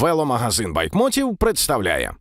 Веломагазин байкмотів представляє.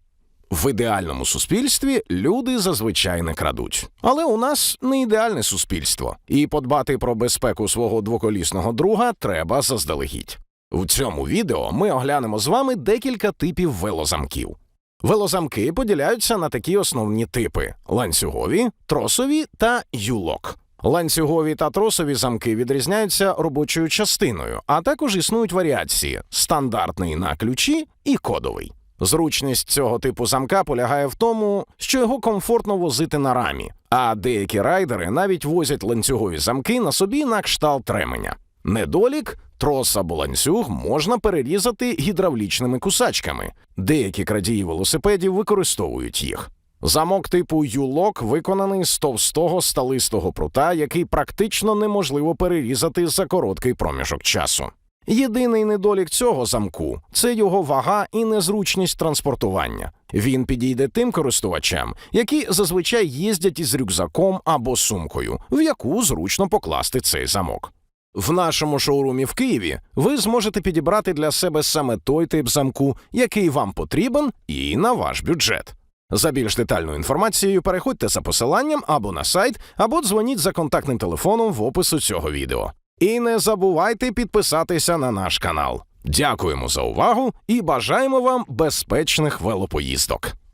В ідеальному суспільстві люди зазвичай не крадуть. Але у нас не ідеальне суспільство, і подбати про безпеку свого двоколісного друга треба заздалегідь. У цьому відео ми оглянемо з вами декілька типів велозамків. Велозамки поділяються на такі основні типи: ланцюгові, тросові та юлок. Ланцюгові та тросові замки відрізняються робочою частиною, а також існують варіації: стандартний на ключі і кодовий. Зручність цього типу замка полягає в тому, що його комфортно возити на рамі, а деякі райдери навіть возять ланцюгові замки на собі на кшталт ременя. Недолік трос або ланцюг можна перерізати гідравлічними кусачками. Деякі крадії велосипедів використовують їх. Замок типу юлок виконаний з товстого сталистого прута, який практично неможливо перерізати за короткий проміжок часу. Єдиний недолік цього замку це його вага і незручність транспортування. Він підійде тим користувачам, які зазвичай їздять із рюкзаком або сумкою, в яку зручно покласти цей замок. В нашому шоурумі в Києві ви зможете підібрати для себе саме той тип замку, який вам потрібен, і на ваш бюджет. За більш детальною інформацією переходьте за посиланням або на сайт, або дзвоніть за контактним телефоном в опису цього відео. І не забувайте підписатися на наш канал. Дякуємо за увагу і бажаємо вам безпечних велопоїздок.